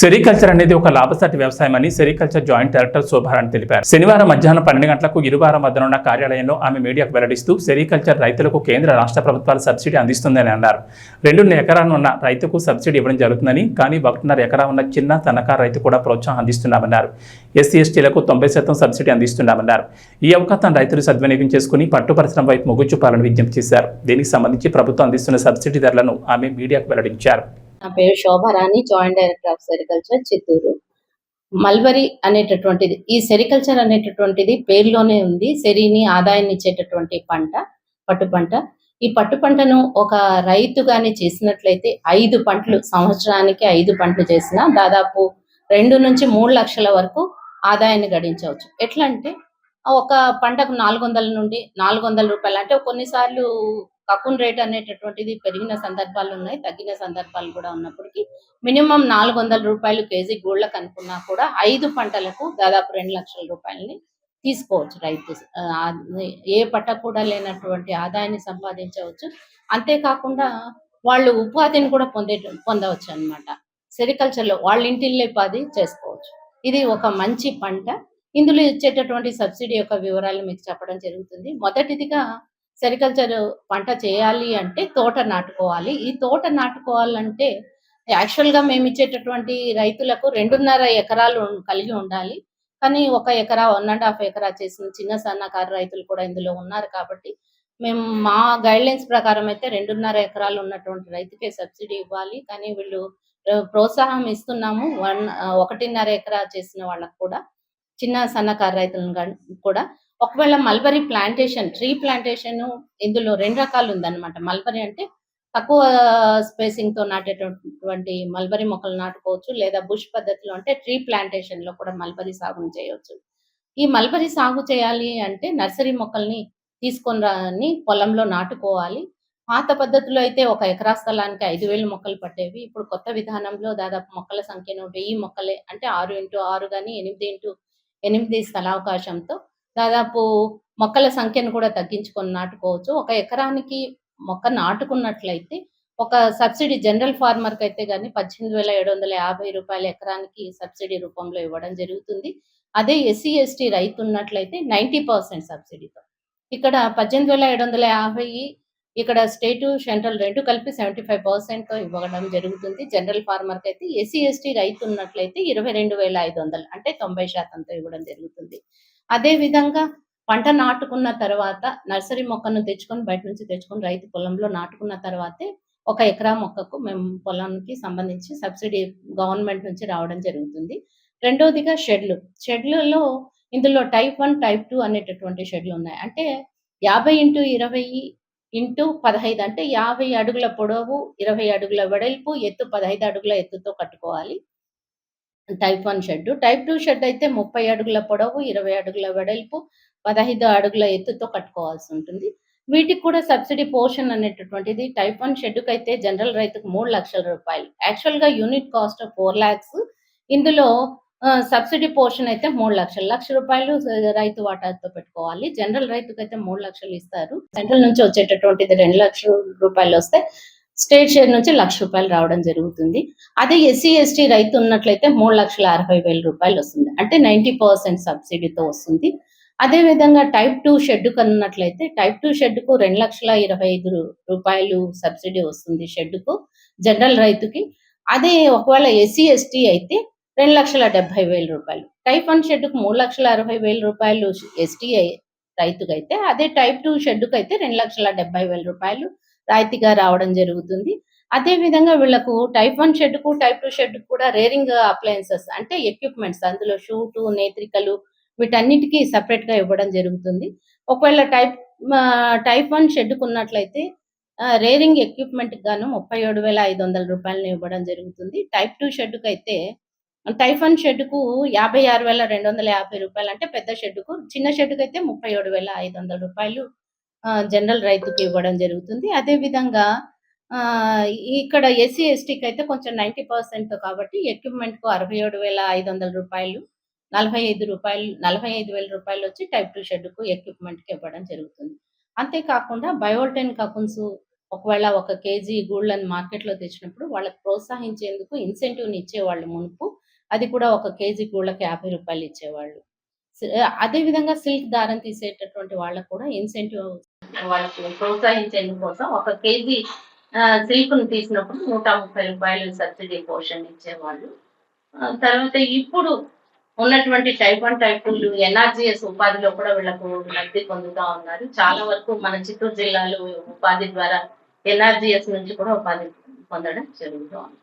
Sericulture అనేది ఒక లాభసాటి వ్యవసాయం అని సెరికల్చర్ జాయింట్ డైరెక్టర్ శోభారాణి తెలిపారు. శనివారం మధ్యాహ్నం పన్నెండు గంటలకు ఇరువారం మధ్యన ఉన్న కార్యాలయంలో ఆమె మీడియాకు వెల్లడిస్తూ సెరికల్చర్ రైతులకు కేంద్ర రాష్ట్ర ప్రభుత్వాలు సబ్సిడీ అందిస్తుందని అన్నారు. రెండున్నర ఎకరాలు ఉన్న రైతుకు సబ్సిడీ ఇవ్వడం జరుగుతుందని కానీ ఒకటిన్నర ఎకరా ఉన్న చిన్న తనఖా రైతు కూడా ప్రోత్సాహం అందిస్తున్నామన్నారు. ఎస్సీ ఎస్టీలకు తొంభై శాతం సబ్సిడీ అందిస్తున్నామన్నారు. ఈ అవకాశం రైతులు సద్వినియోగం చేసుకుని పట్టు పరిశ్రమ వైపు మొగ్గు చూపాలని విజ్ఞప్తి చేశారు. దీనికి సంబంధించి ప్రభుత్వం అందిస్తున్న సబ్సిడీ ధరలను ఆమె మీడియాకు వెల్లడించారు. నా పేరు Shobharani joint director of sericulture Chittoor. Mulberry అనేటటువంటిది ఈ సెరికల్చర్ అనేటటువంటిది పేరులోనే ఉంది సెరీని ఆదాయాన్ని ఇచ్చేటటువంటి పంట పట్టు పంట ఈ పట్టు పంటను ఒక రైతు గాని చేసినట్లయితే ఐదు పంటలు సంవత్సరానికి ఐదు పంటలు చేసిన దాదాపు రెండు నుంచి మూడు లక్షల వరకు ఆదాయాన్ని గడించవచ్చు. ఎట్లా అంటే ఒక పంటకు నాలుగు వందల నుండి నాలుగు వందల రూపాయలు అంటే కొన్నిసార్లు కకున్ రేట్ అనేటటువంటిది పెరిగిన సందర్భాలు ఉన్నాయి తగ్గిన సందర్భాలు కూడా ఉన్నప్పటికీ మినిమం నాలుగు వందల రూపాయలు కేజీ గోళ్ళకు అనుకున్నా కూడా ఐదు పంటలకు దాదాపు రెండు లక్షల రూపాయలని తీసుకోవచ్చు రైతు. ఏ పట్ట కూడా లేనటువంటి ఆదాయాన్ని సంపాదించవచ్చు. అంతేకాకుండా వాళ్ళు ఉపాధిని కూడా పొందే పొందవచ్చు అనమాట సెరికల్చర్లో వాళ్ళ ఇంటిల్లే ఉపాధి చేసుకోవచ్చు. ఇది ఒక మంచి పంట. ఇందులో ఇచ్చేటటువంటి సబ్సిడీ యొక్క వివరాలు మీకు చెప్పడం జరుగుతుంది. మొదటిదిగా సెరికల్చర్ పంట చేయాలి అంటే తోట నాటుకోవాలి. ఈ తోట నాటుకోవాలంటే యాక్చువల్గా మేము ఇచ్చేటటువంటి రైతులకు రెండున్నర ఎకరాలు కలిగి ఉండాలి. కానీ ఒక ఎకరా వన్ అండ్ హాఫ్ ఎకరా చేసిన చిన్న సన్నకారు రైతులు కూడా ఇందులో ఉన్నారు కాబట్టి మేము మా గైడ్ లైన్స్ ప్రకారం అయితే రెండున్నర ఎకరాలు ఉన్నటువంటి రైతుకే సబ్సిడీ ఇవ్వాలి. కానీ వీళ్ళు ప్రోత్సాహం ఇస్తున్నాము. వన్ ఒకటిన్నర ఎకరా చేసిన వాళ్ళకు కూడా చిన్న సన్నకారు రైతులను కూడా ఒకవేళ మల్బరీ ప్లాంటేషన్ ట్రీ ప్లాంటేషన్ ఇందులో రెండు రకాలు ఉందన్నమాట. మల్బరీ అంటే తక్కువ స్పేసింగ్తో నాటేటటువంటి మల్బరీ మొక్కలు నాటుకోవచ్చు లేదా బుష్ పద్ధతిలో అంటే ట్రీ ప్లాంటేషన్లో కూడా మల్బరీ సాగును చేయవచ్చు ఈ మల్బరీ సాగు చేయాలి అంటే నర్సరీ మొక్కల్ని తీసుకొని రాని పొలంలో నాటుకోవాలి. పాత పద్ధతిలో అయితే ఒక ఎకరా స్థలానికి ఐదు వేలు మొక్కలు పట్టేవి. ఇప్పుడు కొత్త విధానంలో దాదాపు మొక్కల సంఖ్యను వెయ్యి మొక్కలే అంటే ఆరు ఇంటూ ఆరు కానీ ఎనిమిది ఇంటూ ఎనిమిది స్థలావకాశంతో దాదాపు మొక్కల సంఖ్యను కూడా తగ్గించుకొని నాటుకోవచ్చు. ఒక ఎకరానికి మొక్క నాటుకున్నట్లయితే ఒక సబ్సిడీ జనరల్ ఫార్మర్కి అయితే కానీ పద్దెనిమిది వేల ఏడు వందల యాభై రూపాయల ఎకరానికి సబ్సిడీ రూపంలో ఇవ్వడం జరుగుతుంది. అదే ఎస్సీ ఎస్టీ రైతు ఉన్నట్లయితే నైంటీ పర్సెంట్ సబ్సిడీతో. ఇక్కడ పద్దెనిమిది వేల ఏడు వందల యాభై ఇక్కడ స్టేట్ సెంట్రల్ రెండు కలిపి సెవెంటీ ఫైవ్ పర్సెంట్తో ఇవ్వడం జరుగుతుంది. జనరల్ ఫార్మర్కి అయితే ఎస్సీ ఎస్టీ రైతు ఉన్నట్లయితే ఇరవై రెండు వేల ఐదు వందలు అంటే తొంభై శాతంతో ఇవ్వడం జరుగుతుంది. అదే విధంగా పంట నాటుకున్న తర్వాత నర్సరీ మొక్కను తెచ్చుకొని బయట నుంచి తెచ్చుకొని రైతు పొలంలో నాటుకున్న తర్వాతే ఒక ఎకరా మొక్కకు మేము పొలానికి సంబంధించి సబ్సిడీ గవర్నమెంట్ నుంచి రావడం జరుగుతుంది. రెండవదిగా షెడ్లు. షెడ్లలో ఇందులో టైప్ వన్ టైప్ టూ అనేటటువంటి షెడ్లు ఉన్నాయి. అంటే యాభై ఇంటూ ఇరవై ఇంటూ పదహైదు అంటే యాభై అడుగుల పొడవు ఇరవై అడుగుల వెడల్పు ఎత్తు పదహైదు అడుగుల ఎత్తుతో కట్టుకోవాలి. Type one shed type two shed అయితే ముప్పై అడుగుల పొడవు ఇరవై అడుగుల వెడల్పు పదహైదు అడుగుల ఎత్తుతో కట్టుకోవాల్సి ఉంటుంది. వీటికి కూడా సబ్సిడీ పోర్షన్ అనేటటువంటిది టైప్ వన్ షెడ్కి అయితే జనరల్ రైతుకు మూడు లక్షల రూపాయలు. యాక్చువల్గా యూనిట్ కాస్ట్ ఫోర్ లాక్స్ ఇందులో సబ్సిడీ పోర్షన్ అయితే మూడు లక్షలు. లక్ష రూపాయలు రైతు వాటాతో పెట్టుకోవాలి. జనరల్ రైతుకు అయితే మూడు లక్షలు ఇస్తారు. సెంట్రల్ నుంచి వచ్చేటటువంటిది రెండు లక్షల రూపాయలు వస్తే స్టేట్ షేర్ నుంచి లక్ష రూపాయలు రావడం జరుగుతుంది. అదే ఎస్సీ ఎస్టీ రైతు ఉన్నట్లయితే మూడు లక్షల అరవై వేల రూపాయలు వస్తుంది. అంటే నైంటీ పర్సెంట్ సబ్సిడీతో వస్తుంది. అదే విధంగా టైప్ టూ షెడ్ కన్నట్లయితే టైప్ టూ షెడ్కు రెండు లక్షల ఇరవై ఐదు రూపాయలు సబ్సిడీ వస్తుంది షెడ్కు జనరల్ రైతుకి. అదే ఒకవేళ ఎస్సీ ఎస్టీ అయితే రెండు లక్షల డెబ్బై వేల రూపాయలు. టైప్ వన్ షెడ్కు మూడు లక్షల అరవై వేల రూపాయలు ఎస్టీ రైతుకు అయితే అదే టైప్ టూ షెడ్కు అయితే రెండు లక్షల డెబ్బై వేల రూపాయలు రాయితీగా రావడం జరుగుతుంది. అదే విధంగా వీళ్ళకు టైప్ వన్ షెడ్కు టైప్ టూ షెడ్ కూడా రేరింగ్ అప్లయన్సెస్ అంటే ఎక్విప్మెంట్స్ అందులో షూటు నేత్రికలు వీటన్నిటికీ సపరేట్గా ఇవ్వడం జరుగుతుంది. ఒకవేళ టైప్ టైప్ వన్ షెడ్ ఉన్నట్లయితే రేరింగ్ ఎక్విప్మెంట్ గాను ముప్పై ఏడు వేల ఐదు వందల రూపాయలను ఇవ్వడం జరుగుతుంది. టైప్ టూ షెడ్కు అయితే టైప్ వన్ షెడ్కు యాభై ఆరు వేల రెండు వందల యాభై రూపాయలు అంటే పెద్ద షెడ్కు చిన్న షెడ్కు అయితే ముప్పై ఏడు వేల ఐదు వందల రూపాయలు జనరల్ రైతుకి ఇవ్వడం జరుగుతుంది. అదే విధంగా ఆ, ఇక్కడ ఎస్సీ ఎస్టీకి అయితే కొంచెం నైంటీ పర్సెంట్ కాబట్టి ఎక్విప్మెంట్కు అరవై ఏడు వేల ఐదు వందల రూపాయలు నలభై ఐదు రూపాయలు నలభై ఐదు వేల రూపాయలు వచ్చి టైప్ టూ షెడ్కు ఎక్విప్మెంట్కి ఇవ్వడం జరుగుతుంది. అంతేకాకుండా బయోటెన్ కపున్స్ ఒకవేళ ఒక కేజీ గూళ్ళని మార్కెట్లో తెచ్చినప్పుడు వాళ్ళకి ప్రోత్సహించేందుకు ఇన్సెంటివ్ని ఇచ్చేవాళ్ళు మునుపు అది కూడా ఒక కేజీ గూళ్ళకి యాభై రూపాయలు ఇచ్చేవాళ్ళు. అదే విధంగా సిల్క్ దారం తీసేటటువంటి వాళ్ళకు కూడా ఇన్సెంటివ్ వాళ్ళకి ప్రోత్సహించేందుకు కోసం ఒక కేజీ సిల్క్ను తీసినప్పుడు నూట ముప్పై రూపాయలు సబ్సిడీ పోర్షన్ ఇచ్చేవాళ్ళు. తర్వాత ఇప్పుడు ఉన్నటువంటి type one type two NRGS ఉపాధిలో కూడా వీళ్ళకు లబ్ధి పొందుతా ఉన్నారు. చాలా వరకు మన చిత్తూరు జిల్లాలో ఉపాధి ద్వారా ఎన్ఆర్జీఎస్ నుంచి కూడా ఉపాధి పొందడం జరుగుతూ ఉంది